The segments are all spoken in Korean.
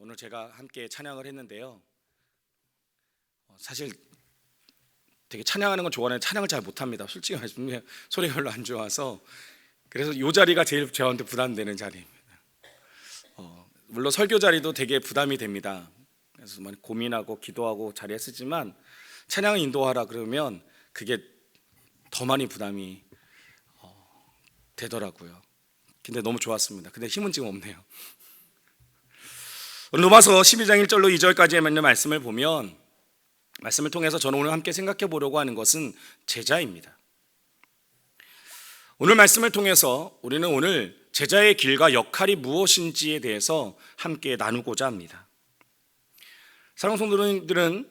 오늘 제가 함께 찬양을 했는데요. 어, 사실 되게 찬양하는 건 좋아하는데 찬양을 잘 못합니다. 솔직히 말씀드리면 소리가 별로 안 좋아서 그래서 이 자리가 제일 저한테 부담되는 자리입니다. 어, 물론 설교 자리도 되게 부담이 됩니다. 그래서 많이 고민하고 기도하고 자리에 쓰지만 찬양 인도하라 그러면 그게 더 많이 부담이 어, 되더라고요. 근데 너무 좋았습니다. 근데 힘은 지금 없네요. 로마서 12장 1절로 2절까지의 있는 말씀을 보면 말씀을 통해서 저는 오늘 함께 생각해 보려고 하는 것은 제자입니다. 오늘 말씀을 통해서 우리는 오늘 제자의 길과 역할이 무엇인지에 대해서 함께 나누고자 합니다. 사랑하는 성도들은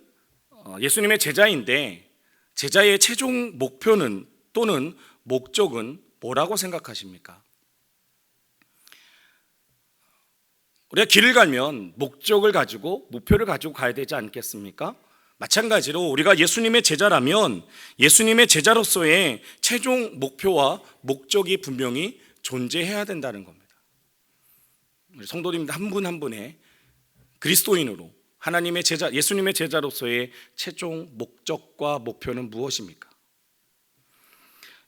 어, 예수님의 제자인데 제자의 최종 목표는 또는 목적은 뭐라고 생각하십니까? 우리가 길을 가면 목적을 가지고 목표를 가지고 가야 되지 않겠습니까? 마찬가지로 우리가 예수님의 제자라면 예수님의 제자로서의 최종 목표와 목적이 분명히 존재해야 된다는 겁니다. 우리 성도님들 한분 한 분의 그리스도인으로 하나님의 제자, 예수님의 제자로서의 최종 목적과 목표는 무엇입니까?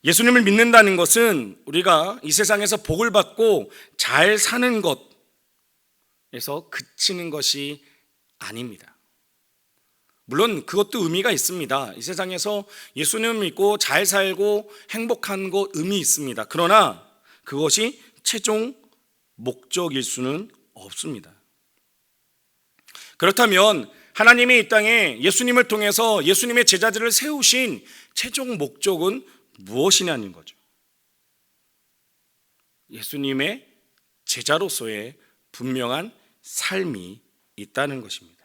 예수님을 믿는다는 것은 우리가 이 세상에서 복을 받고 잘 사는 것 에서 그치는 것이 아닙니다. 물론 그것도 의미가 있습니다. 이 세상에서 예수님을 믿고 잘 살고 행복한 것 의미 있습니다. 그러나 그것이 최종 목적일 수는 없습니다. 그렇다면 하나님이 이 땅에 예수님을 통해서 예수님의 제자들을 세우신 최종 목적은 무엇이냐는 거죠. 예수님의 제자로서의 분명한 삶이 있다는 것입니다.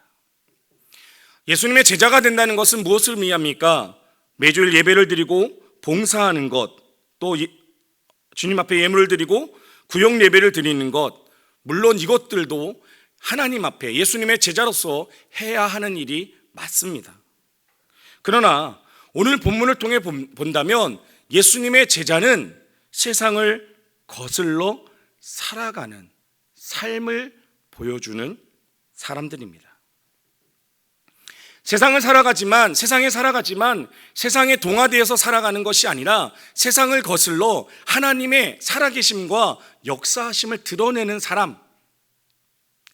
예수님의 제자가 된다는 것은 무엇을 의미합니까? 매주일 예배를 드리고 봉사하는 것, 또 주님 앞에 예물을 드리고 구역 예배를 드리는 것, 물론 이것들도 하나님 앞에 예수님의 제자로서 해야 하는 일이 맞습니다. 그러나 오늘 본문을 통해 본다면 예수님의 제자는 세상을 거슬러 살아가는 삶을 보여주는 사람들입니다. 세상을 살아가지만 세상에 살아가지만 세상에 동화되어서 살아가는 것이 아니라 세상을 거슬러 하나님의 살아계심과 역사하심을 드러내는 사람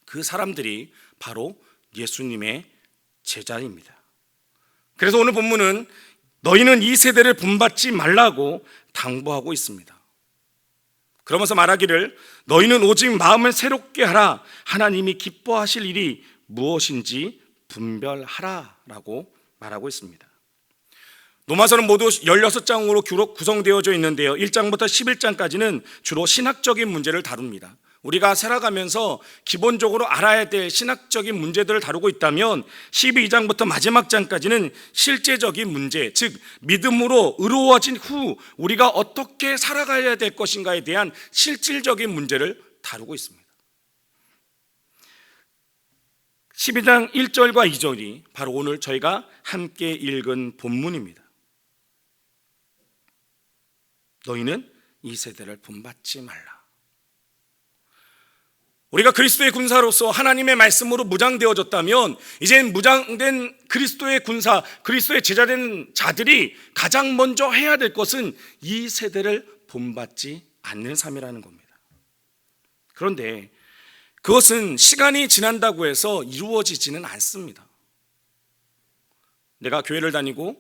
그 사람들이 바로 예수님의 제자입니다. 그래서 오늘 본문은 너희는 이 세대를 본받지 말라고 당부하고 있습니다. 그러면서 말하기를 너희는 오직 마음을 새롭게 하라 하나님이 기뻐하실 일이 무엇인지 분별하라라고 말하고 있습니다. 로마서는 모두 16장으로 구성되어져 있는데요. 1장부터 11장까지는 주로 신학적인 문제를 다룹니다. 우리가 살아가면서 기본적으로 알아야 될 신학적인 문제들을 다루고 있다면 12장부터 마지막 장까지는 실제적인 문제, 즉 믿음으로 의로워진 후 우리가 어떻게 살아가야 될 것인가에 대한 실질적인 문제를 다루고 있습니다. 12장 1절과 2절이 바로 오늘 저희가 함께 읽은 본문입니다. 너희는 이 세대를 본받지 말라. 우리가 그리스도의 군사로서 하나님의 말씀으로 무장되어졌다면 이젠 무장된 그리스도의 군사, 그리스도의 제자된 자들이 가장 먼저 해야 될 것은 이 세대를 본받지 않는 삶이라는 겁니다. 그런데 그것은 시간이 지난다고 해서 이루어지지는 않습니다. 내가 교회를 다니고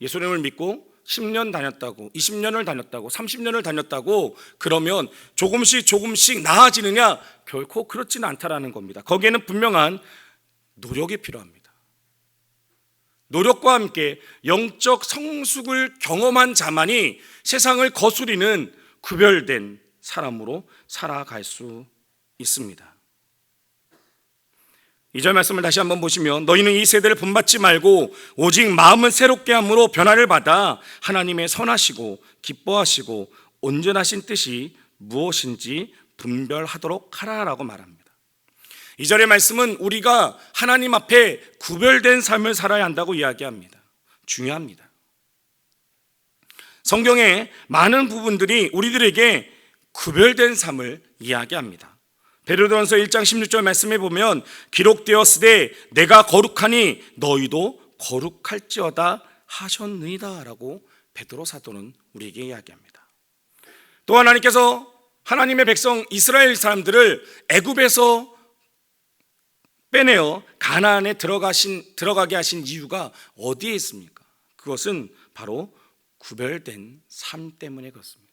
예수님을 믿고 10년 다녔다고, 20년을 다녔다고, 30년을 다녔다고 그러면 조금씩 조금씩 나아지느냐? 결코 그렇지는 않다라는 겁니다. 거기에는 분명한 노력이 필요합니다. 노력과 함께 영적 성숙을 경험한 자만이 세상을 거스리는 구별된 사람으로 살아갈 수 있습니다. 이절 말씀을 다시 한번 보시면 너희는 이 세대를 본받지 말고 오직 마음은 새롭게 함으로 변화를 받아 하나님의 선하시고 기뻐하시고 온전하신 뜻이 무엇인지 분별하도록 하라라고 말합니다. 이 절의 말씀은 우리가 하나님 앞에 구별된 삶을 살아야 한다고 이야기합니다. 중요합니다. 성경의 많은 부분들이 우리들에게 구별된 삶을 이야기합니다. 베드로전서 1장 16절 말씀에 보면 기록되었으되 내가 거룩하니 너희도 거룩할지어다 하셨느니다라고 베드로 사도는 우리에게 이야기합니다. 또 하나님께서 하나님의 백성 이스라엘 사람들을 애굽에서 빼내어 가나안에 들어가신 들어가게 하신 이유가 어디에 있습니까? 그것은 바로 구별된 삶 때문에 그렇습니다.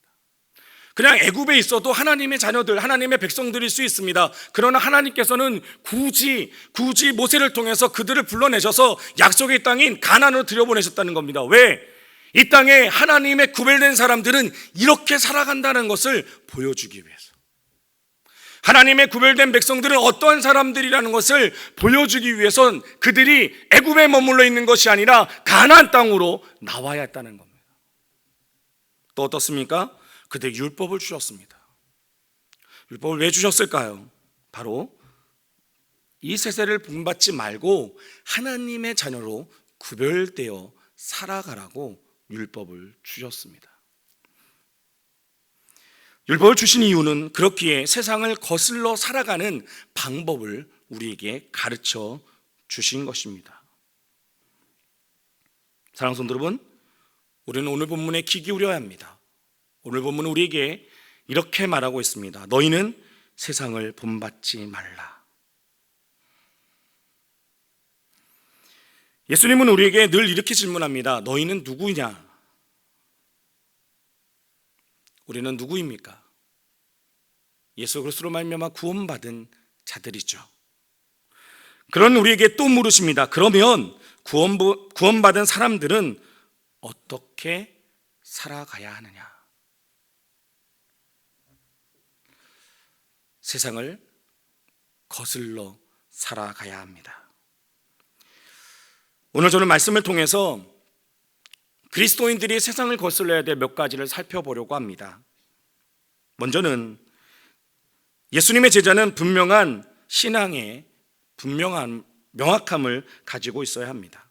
그냥 애굽에 있어도 하나님의 자녀들, 하나님의 백성들일 수 있습니다. 그러나 하나님께서는 굳이 굳이 모세를 통해서 그들을 불러내셔서 약속의 땅인 가나안으로 들여보내셨다는 겁니다. 왜? 이 땅에 하나님의 구별된 사람들은 이렇게 살아간다는 것을 보여주기 위해서. 하나님의 구별된 백성들은 어떠한 사람들이라는 것을 보여주기 위해선 그들이 애굽에 머물러 있는 것이 아니라 가나안 땅으로 나와야 했다는 겁니다. 또 어떻습니까? 그들 율법을 주셨습니다. 율법을 왜 주셨을까요? 바로 이 세세를 본받지 말고 하나님의 자녀로 구별되어 살아가라고 율법을 주셨습니다. 율법을 주신 이유는 그렇기에 세상을 거슬러 살아가는 방법을 우리에게 가르쳐 주신 것입니다. 사랑하는 여러분, 우리는 오늘 본문에 귀 기울여야 합니다. 오늘 본문은 우리에게 이렇게 말하고 있습니다. 너희는 세상을 본받지 말라. 예수님은 우리에게 늘 이렇게 질문합니다. 너희는 누구냐? 우리는 누구입니까? 예수 그리스도로 말미암아 구원받은 자들이죠. 그런 우리에게 또 물으십니다. 그러면 구원 구원받은 사람들은 어떻게 살아가야 하느냐? 세상을 거슬러 살아가야 합니다. 오늘 저는 말씀을 통해서 그리스도인들이 세상을 거슬러야 될 몇 가지를 살펴보려고 합니다. 먼저는 예수님의 제자는 분명한 신앙의 분명한 명확함을 가지고 있어야 합니다.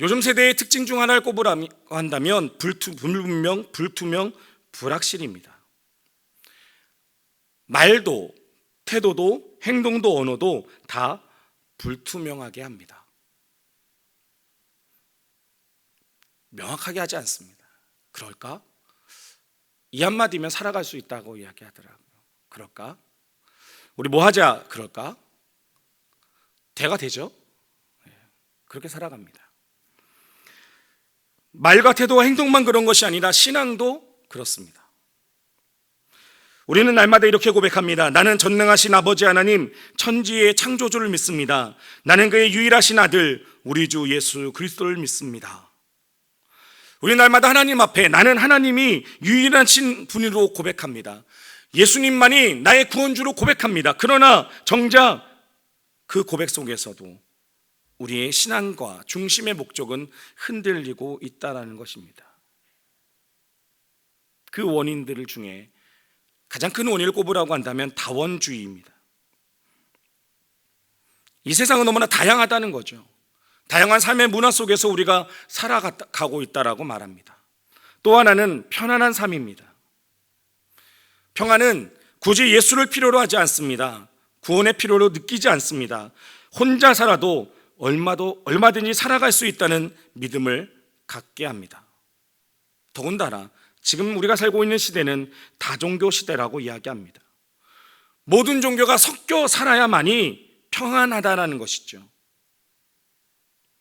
요즘 세대의 특징 중 하나를 꼽으라고 한다면 불투, 불분명, 불투명, 불확실입니다. 말도, 태도도, 행동도, 언어도 다 불투명하게 합니다. 명확하게 하지 않습니다. 그럴까? 이 한마디면 살아갈 수 있다고 이야기하더라고요. 그럴까? 우리 뭐 하자? 그럴까? 대가 되죠? 네, 그렇게 살아갑니다. 말과 태도와 행동만 그런 것이 아니라 신앙도 그렇습니다. 우리는 날마다 이렇게 고백합니다. 나는 전능하신 아버지 하나님, 천지의 창조주를 믿습니다. 나는 그의 유일하신 아들, 우리 주 예수 그리스도를 믿습니다. 우리 날마다 하나님 앞에 나는 하나님이 유일하신 분으로 고백합니다. 예수님만이 나의 구원주로 고백합니다. 그러나 정작 그 고백 속에서도 우리의 신앙과 중심의 목적은 흔들리고 있다라는 것입니다. 그 원인들 중에 가장 큰 원인을 꼽으라고 한다면 다원주의입니다. 이 세상은 너무나 다양하다는 거죠. 다양한 삶의 문화 속에서 우리가 살아가고 있다라고 말합니다. 또 하나는 편안한 삶입니다. 평안은 굳이 예수를 필요로 하지 않습니다. 구원의 필요로 느끼지 않습니다. 혼자 살아도 얼마도 얼마든지 살아갈 수 있다는 믿음을 갖게 합니다. 더군다나 지금 우리가 살고 있는 시대는 다종교 시대라고 이야기합니다. 모든 종교가 섞여 살아야만이 평안하다라는 것이죠.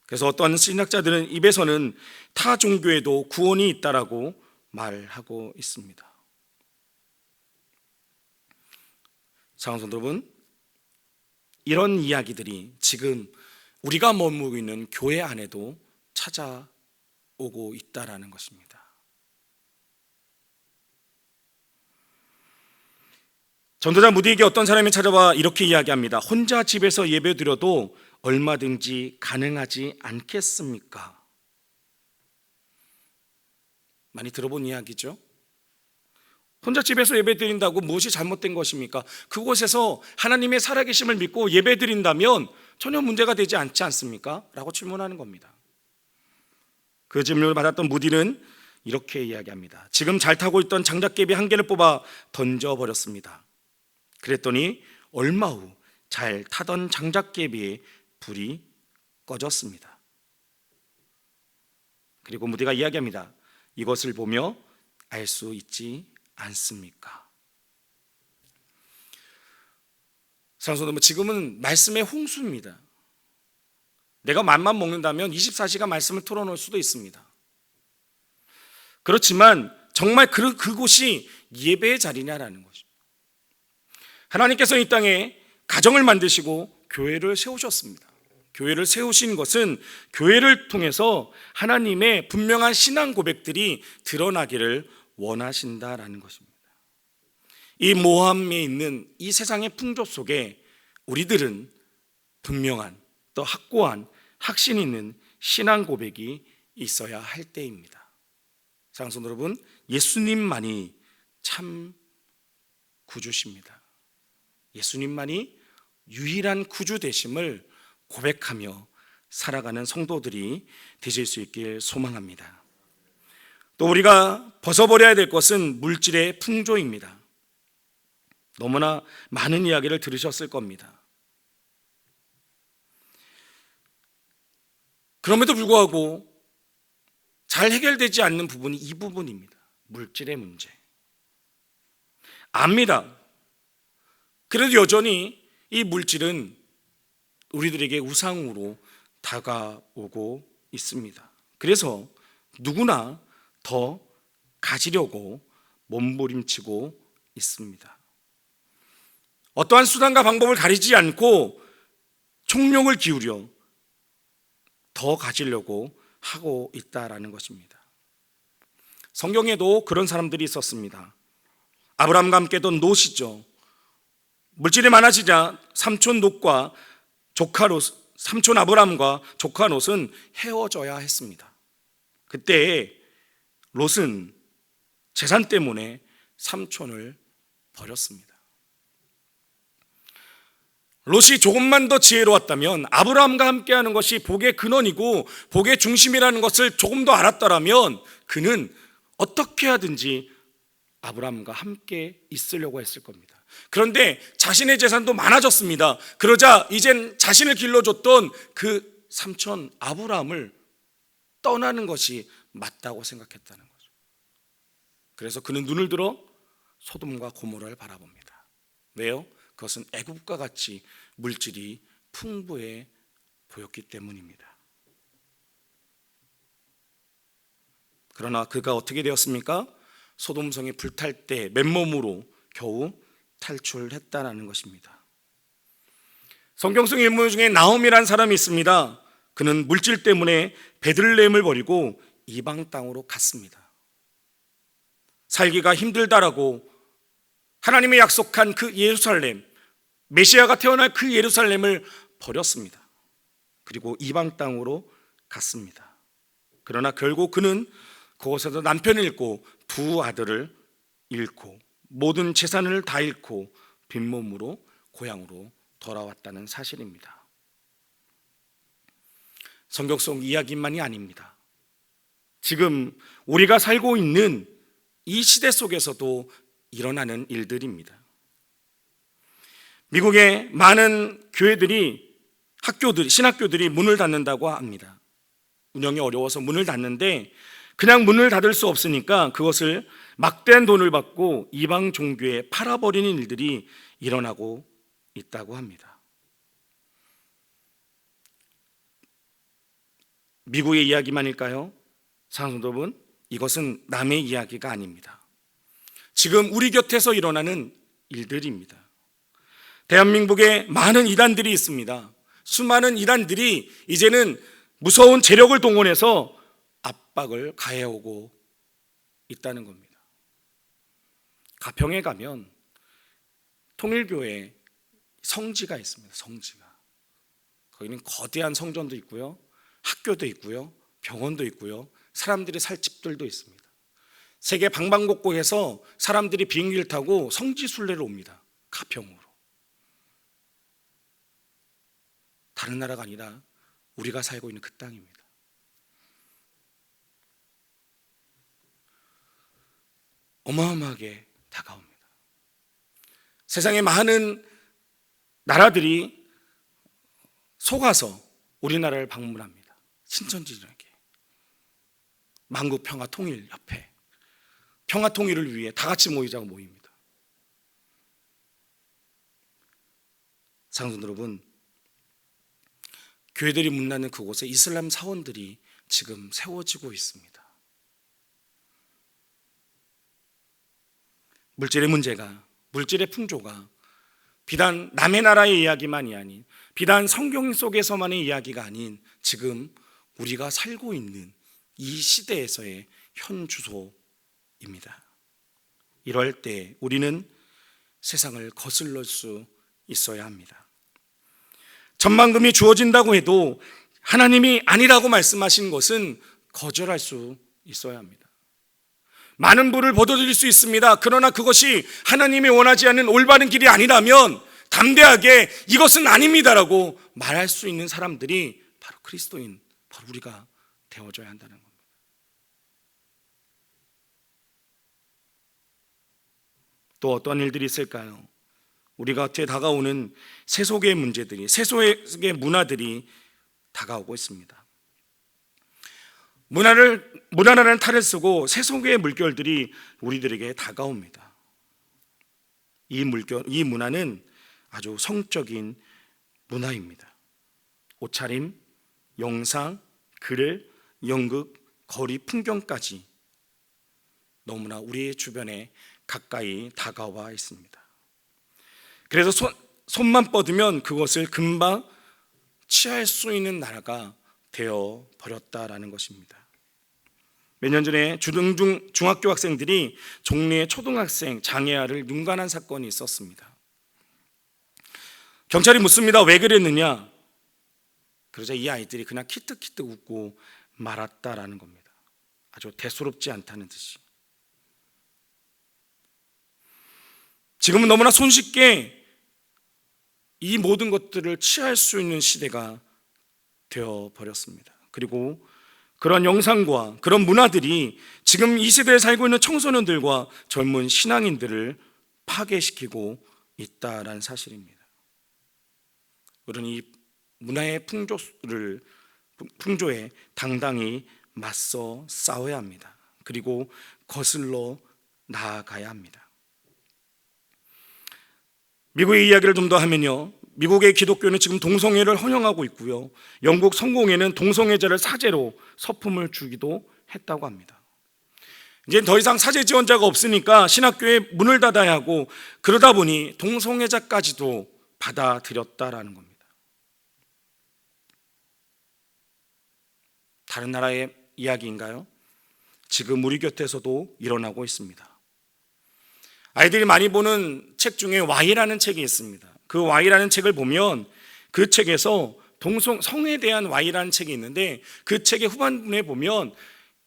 그래서 어떤 신학자들은 입에서는 타 종교에도 구원이 있다라고 말하고 있습니다. 사랑하는 여러분, 이런 이야기들이 지금 우리가 머무고 있는 교회 안에도 찾아오고 있다라는 것입니다. 전도자 무디에게 어떤 사람이 찾아와 이렇게 이야기합니다. 혼자 집에서 예배 드려도 얼마든지 가능하지 않겠습니까? 많이 들어본 이야기죠? 혼자 집에서 예배 드린다고 무엇이 잘못된 것입니까? 그곳에서 하나님의 살아계심을 믿고 예배 드린다면 전혀 문제가 되지 않지 않습니까? 라고 질문하는 겁니다. 그 질문을 받았던 무디는 이렇게 이야기합니다. 지금 잘 타고 있던 장작개비 한 개를 뽑아 던져버렸습니다. 그랬더니 얼마 후 잘 타던 장작개비에 불이 꺼졌습니다. 그리고 무디가 이야기합니다. 이것을 보며 알 수 있지 않습니까? 뭐 지금은 말씀의 홍수입니다. 내가 맘만 먹는다면 24시간 말씀을 털어놓을 수도 있습니다. 그렇지만 정말 그, 그곳이 예배의 자리냐라는 것입니다. 하나님께서 이 땅에 가정을 만드시고 교회를 세우셨습니다. 교회를 세우신 것은 교회를 통해서 하나님의 분명한 신앙 고백들이 드러나기를 원하신다라는 것입니다. 이 모함에 있는 이 세상의 풍조 속에 우리들은 분명한 또 확고한 확신 있는 신앙 고백이 있어야 할 때입니다. 사랑하는 여러분, 예수님만이 참 구주십니다. 예수님만이 유일한 구주 되심을 고백하며 살아가는 성도들이 되실 수 있길 소망합니다. 또 우리가 벗어버려야 될 것은 물질의 풍조입니다. 너무나 많은 이야기를 들으셨을 겁니다. 그럼에도 불구하고 잘 해결되지 않는 부분이 이 부분입니다. 물질의 문제. 압니다. 그래도 여전히 이 물질은 우리들에게 우상으로 다가오고 있습니다. 그래서 누구나 더 가지려고 몸부림치고 있습니다. 어떠한 수단과 방법을 가리지 않고 총력을 기울여 더 가지려고 하고 있다라는 것입니다. 성경에도 그런 사람들이 있었습니다. 아브라함과 함께던 롯이죠. 물질이 많아지자 삼촌 롯과 조카 롯, 삼촌 아브라함과 조카 롯은 헤어져야 했습니다. 그때 롯은 재산 때문에 삼촌을 버렸습니다. 롯이 조금만 더 지혜로웠다면 아브라함과 함께하는 것이 복의 근원이고 복의 중심이라는 것을 조금 더 알았더라면 그는 어떻게 하든지 아브라함과 함께 있으려고 했을 겁니다. 그런데 자신의 재산도 많아졌습니다. 그러자 이젠 자신을 길러줬던 그 삼촌 아브라함을 떠나는 것이 맞다고 생각했다는 거죠. 그래서 그는 눈을 들어 소돔과 고모라를 바라봅니다. 왜요? 그것은 애국과 같이 물질이 풍부해 보였기 때문입니다. 그러나 그가 어떻게 되었습니까? 소돔성이 불탈 때 맨몸으로 겨우 탈출했다라는 것입니다. 성경 속 인물 중에 나옴이란 사람이 있습니다. 그는 물질 때문에 베들레헴을 버리고 이방 땅으로 갔습니다. 살기가 힘들다라고 하나님의 약속한 그 예루살렘, 메시아가 태어날 그 예루살렘을 버렸습니다. 그리고 이방 땅으로 갔습니다. 그러나 결국 그는 그곳에서 남편을 잃고 두 아들을 잃고 모든 재산을 다 잃고 빈몸으로 고향으로 돌아왔다는 사실입니다. 성경 속 이야기만이 아닙니다. 지금 우리가 살고 있는 이 시대 속에서도 일어나는 일들입니다. 미국의 많은 교회들이 학교들, 신학교들이 문을 닫는다고 합니다. 운영이 어려워서 문을 닫는데 그냥 문을 닫을 수 없으니까 그것을 막대한 돈을 받고 이방 종교에 팔아버리는 일들이 일어나고 있다고 합니다. 미국의 이야기만일까요? 사랑성도분, 이것은 남의 이야기가 아닙니다. 지금 우리 곁에서 일어나는 일들입니다. 대한민국에 많은 이단들이 있습니다. 수많은 이단들이 이제는 무서운 재력을 동원해서 압박을 가해오고 있다는 겁니다. 가평에 가면 통일교회 성지가 있습니다. 성지가. 거기는 거대한 성전도 있고요. 학교도 있고요. 병원도 있고요. 사람들이 살 집들도 있습니다. 세계 방방곡곡에서 사람들이 비행기를 타고 성지 순례를 옵니다. 가평으로. 다른 나라가 아니라 우리가 살고 있는 그 땅입니다. 어마어마하게 다가옵니다. 세상의 많은 나라들이 속아서 우리나라를 방문합니다. 신천지들에게. 만국 평화 통일 협회. 평화 통일을 위해 다 같이 모이자고 모입니다. 상선 여러분, 교회들이 문나는 그곳에 이슬람 사원들이 지금 세워지고 있습니다. 물질의 문제가, 물질의 풍조가 비단 남의 나라의 이야기만이 아닌, 비단 성경 속에서만의 이야기가 아닌 지금 우리가 살고 있는 이 시대에서의 현 주소입니다. 이럴 때 우리는 세상을 거슬러 수 있어야 합니다. 전만금이 주어진다고 해도 하나님이 아니라고 말씀하신 것은 거절할 수 있어야 합니다. 많은 부를 보도드릴 수 있습니다. 그러나 그것이 하나님이 원하지 않는 올바른 길이 아니라면 담대하게 이것은 아닙니다라고 말할 수 있는 사람들이 바로 그리스도인, 바로 우리가 되어줘야 한다는 겁니다. 또 어떤 일들이 있을까요? 우리가 곁에 다가오는 세속의 문제들이, 세속의 문화들이 다가오고 있습니다. 문화를 문화라는 탈을 쓰고 세속의 물결들이 우리들에게 다가옵니다. 이 물결, 이 문화는 아주 성적인 문화입니다. 옷차림, 영상, 글, 연극, 거리 풍경까지 너무나 우리의 주변에 가까이 다가와 있습니다. 그래서 손, 손만 뻗으면 그것을 금방 취할 수 있는 나라가 되어 버렸다라는 것입니다. 몇 년 전에 주등중 중학교 학생들이 종래의 초등학생 장애아를 윤관한 사건이 있었습니다. 경찰이 묻습니다. 왜 그랬느냐? 그러자 이 아이들이 그냥 키득키득 웃고 말았다라는 겁니다. 아주 대수롭지 않다는 듯이. 지금은 너무나 손쉽게 이 모든 것들을 취할 수 있는 시대가 되어 버렸습니다. 그리고 그런 영상과 그런 문화들이 지금 이 시대에 살고 있는 청소년들과 젊은 신앙인들을 파괴시키고 있다라는 사실입니다. 우리는 이 문화의 풍조를 풍조에 당당히 맞서 싸워야 합니다. 그리고 거슬러 나아가야 합니다. 미국의 이야기를 좀 더 하면요. 미국의 기독교는 지금 동성애를 허용하고 있고요. 영국 성공회는 동성애자를 사제로 서품을 주기도 했다고 합니다. 이제 더 이상 사제 지원자가 없으니까 신학교에 문을 닫아야 하고 그러다 보니 동성애자까지도 받아들였다라는 겁니다. 다른 나라의 이야기인가요? 지금 우리 곁에서도 일어나고 있습니다. 아이들이 많이 보는 책 중에 Y라는 책이 있습니다. 그 Y라는 책을 보면 그 책에서 동성 성에 대한 Y라는 책이 있는데 그 책의 후반부에 보면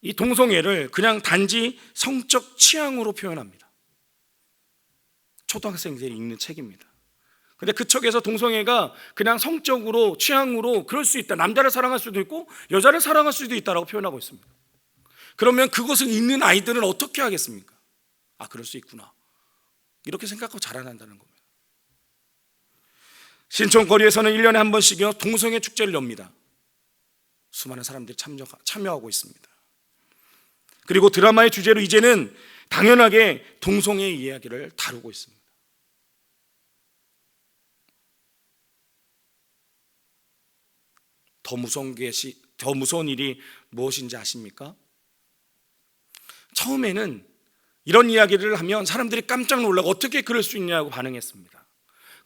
이 동성애를 그냥 단지 성적 취향으로 표현합니다. 초등학생들이 읽는 책입니다. 근데 그 책에서 동성애가 그냥 성적으로 취향으로 그럴 수 있다. 남자를 사랑할 수도 있고 여자를 사랑할 수도 있다라고 표현하고 있습니다. 그러면 그것을 읽는 아이들은 어떻게 하겠습니까? 아, 그럴 수 있구나. 이렇게 생각하고 자라난다는 겁니다. 신촌거리에서는 1년에 한 번씩요 동성애 축제를 엽니다. 수많은 사람들이 참여, 참여하고 있습니다. 그리고 드라마의 주제로 이제는 당연하게 동성애 이야기를 다루고 있습니다. 더 무서운 것이 더 무서운 일이 무엇인지 아십니까? 처음에는 이런 이야기를 하면 사람들이 깜짝 놀라고 어떻게 그럴 수 있냐고 반응했습니다.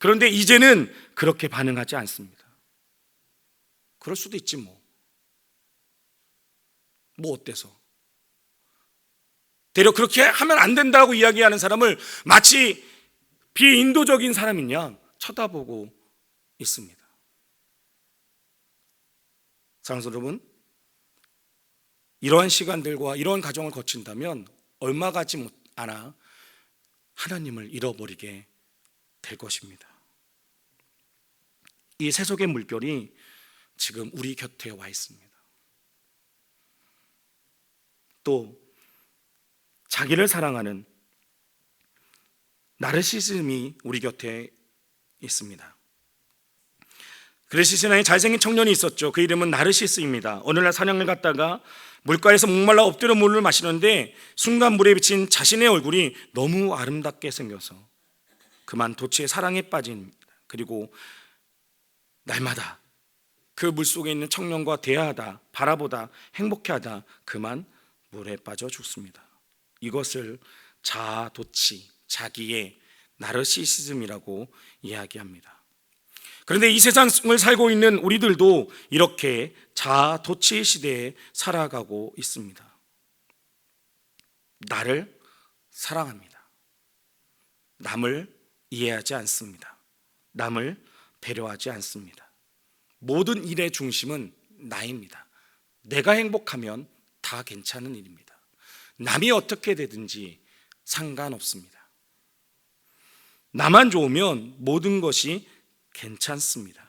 그런데 이제는 그렇게 반응하지 않습니다. 그럴 수도 있지 뭐. 뭐 어때서? 대려 그렇게 하면 안 된다고 이야기하는 사람을 마치 비인도적인 사람인 양 쳐다보고 있습니다. 사랑스 여러분, 이러한 시간들과 이러한 과정을 거친다면 얼마 가지 않아 하나님을 잃어버리게 될 것입니다. 이 세속의 물결이 지금 우리 곁에 와 있습니다. 또 자기를 사랑하는 나르시즘이 우리 곁에 있습니다. 그레시 신앙에 잘생긴 청년이 있었죠. 그 이름은 나르시스입니다. 어느 날 사냥을 갔다가 물가에서 목말라 엎드려 물을 마시는데 순간 물에 비친 자신의 얼굴이 너무 아름답게 생겨서 그만 도치의 사랑에 빠진 그리고 날마다 그 물속에 있는 청년과 대화하다 바라보다 행복해하다 그만 물에 빠져 죽습니다. 이것을 자아도치 자기의 나르시시즘이라고 이야기합니다. 그런데 이 세상을 살고 있는 우리들도 이렇게 자아도취 시대에 살아가고 있습니다. 나를 사랑합니다. 남을 이해하지 않습니다. 남을 배려하지 않습니다. 모든 일의 중심은 나입니다. 내가 행복하면 다 괜찮은 일입니다. 남이 어떻게 되든지 상관없습니다. 나만 좋으면 모든 것이 괜찮습니다.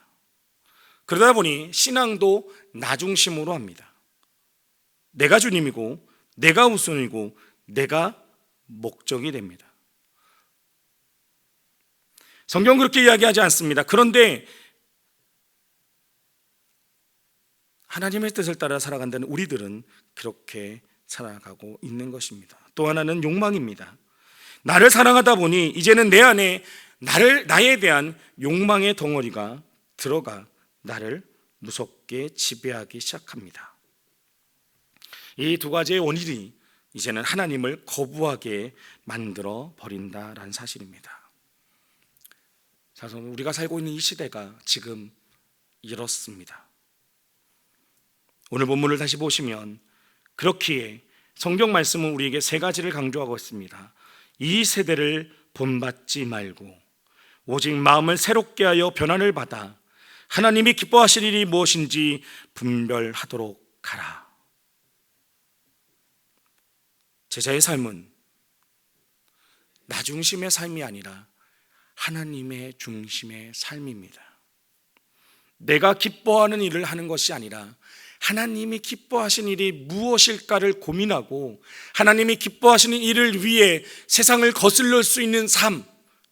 그러다 보니 신앙도 나 중심으로 합니다. 내가 주님이고, 내가 우선이고, 내가 목적이 됩니다. 성경 그렇게 이야기하지 않습니다. 그런데 하나님의 뜻을 따라 살아간다는 우리들은 그렇게 살아가고 있는 것입니다. 또 하나는 욕망입니다. 나를 사랑하다 보니 이제는 내 안에 나를 나에 대한 욕망의 덩어리가 들어가 나를 무섭게 지배하기 시작합니다. 이 두 가지의 원인이 이제는 하나님을 거부하게 만들어 버린다라는 사실입니다. 사실 우리가 살고 있는 이 시대가 지금 이렇습니다. 오늘 본문을 다시 보시면 그렇기에 성경 말씀은 우리에게 세 가지를 강조하고 있습니다. 이 세대를 본받지 말고 오직 마음을 새롭게 하여 변화를 받아 하나님이 기뻐하실 일이 무엇인지 분별하도록 하라. 제자의 삶은 나 중심의 삶이 아니라 하나님의 중심의 삶입니다. 내가 기뻐하는 일을 하는 것이 아니라 하나님이 기뻐하신 일이 무엇일까를 고민하고 하나님이 기뻐하시는 일을 위해 세상을 거슬릴 수 있는 삶,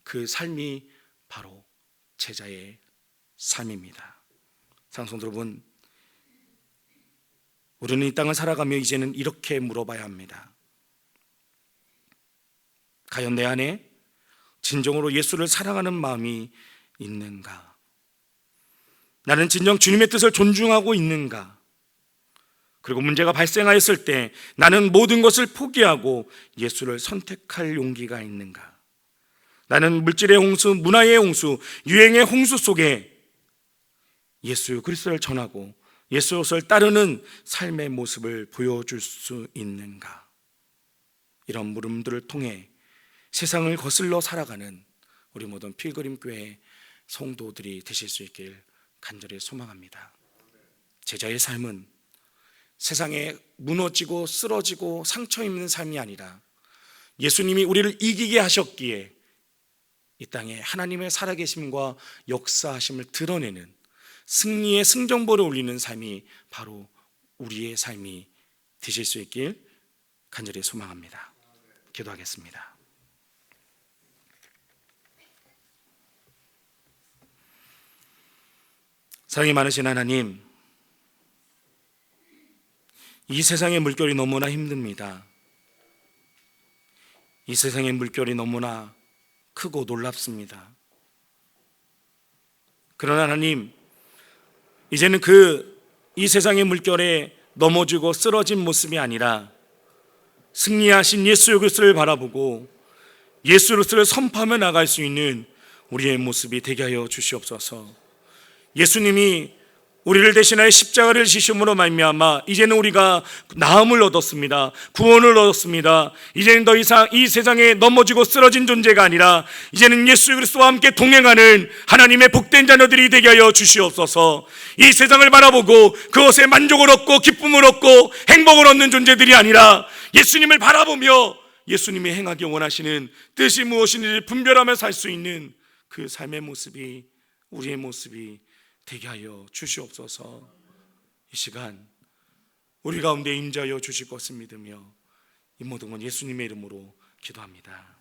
그 삶이 바로 제자의 삶입니다. 상성 여러분, 우리는 이 땅을 살아가며 이제는 이렇게 물어봐야 합니다. 과연 내 안에 진정으로 예수를 사랑하는 마음이 있는가? 나는 진정 주님의 뜻을 존중하고 있는가? 그리고 문제가 발생하였을 때 나는 모든 것을 포기하고 예수를 선택할 용기가 있는가? 나는 물질의 홍수, 문화의 홍수, 유행의 홍수 속에 예수 그리스도를 전하고 예수를 따르는 삶의 모습을 보여줄 수 있는가? 이런 물음들을 통해 세상을 거슬러 살아가는 우리 모든 필그림 교회 성도들이 되실 수 있길 간절히 소망합니다. 제자의 삶은 세상에 무너지고 쓰러지고 상처 입는 삶이 아니라 예수님이 우리를 이기게 하셨기에 이 땅에 하나님의 살아계심과 역사하심을 드러내는 승리의 승정보를 올리는 삶이 바로 우리의 삶이 되실 수 있길 간절히 소망합니다. 기도하겠습니다. 사랑이 많으신 하나님, 이 세상의 물결이 너무나 힘듭니다. 이 세상의 물결이 너무나 크고 놀랍습니다. 그러나 하나님, 이제는 그 이 세상의 물결에 넘어지고 쓰러진 모습이 아니라 승리하신 예수 그리스도를 바라보고 예수 그리스도를 선포하며 나갈 수 있는 우리의 모습이 되게 하여 주시옵소서. 예수님이 우리를 대신하여 십자가를 지심으로 말미암아 이제는 우리가 나음을 얻었습니다. 구원을 얻었습니다. 이제는 더 이상 이 세상에 넘어지고 쓰러진 존재가 아니라 이제는 예수 그리스도와 함께 동행하는 하나님의 복된 자녀들이 되게 하여 주시옵소서. 이 세상을 바라보고 그것에 만족을 얻고 기쁨을 얻고 행복을 얻는 존재들이 아니라 예수님을 바라보며 예수님이 행하기 원하시는 뜻이 무엇인지 분별하며 살 수 있는 그 삶의 모습이 우리의 모습이 되게 하여 주시옵소서. 이 시간 우리 가운데 임자여 주실 것을 믿으며 이 모든 건 예수님의 이름으로 기도합니다.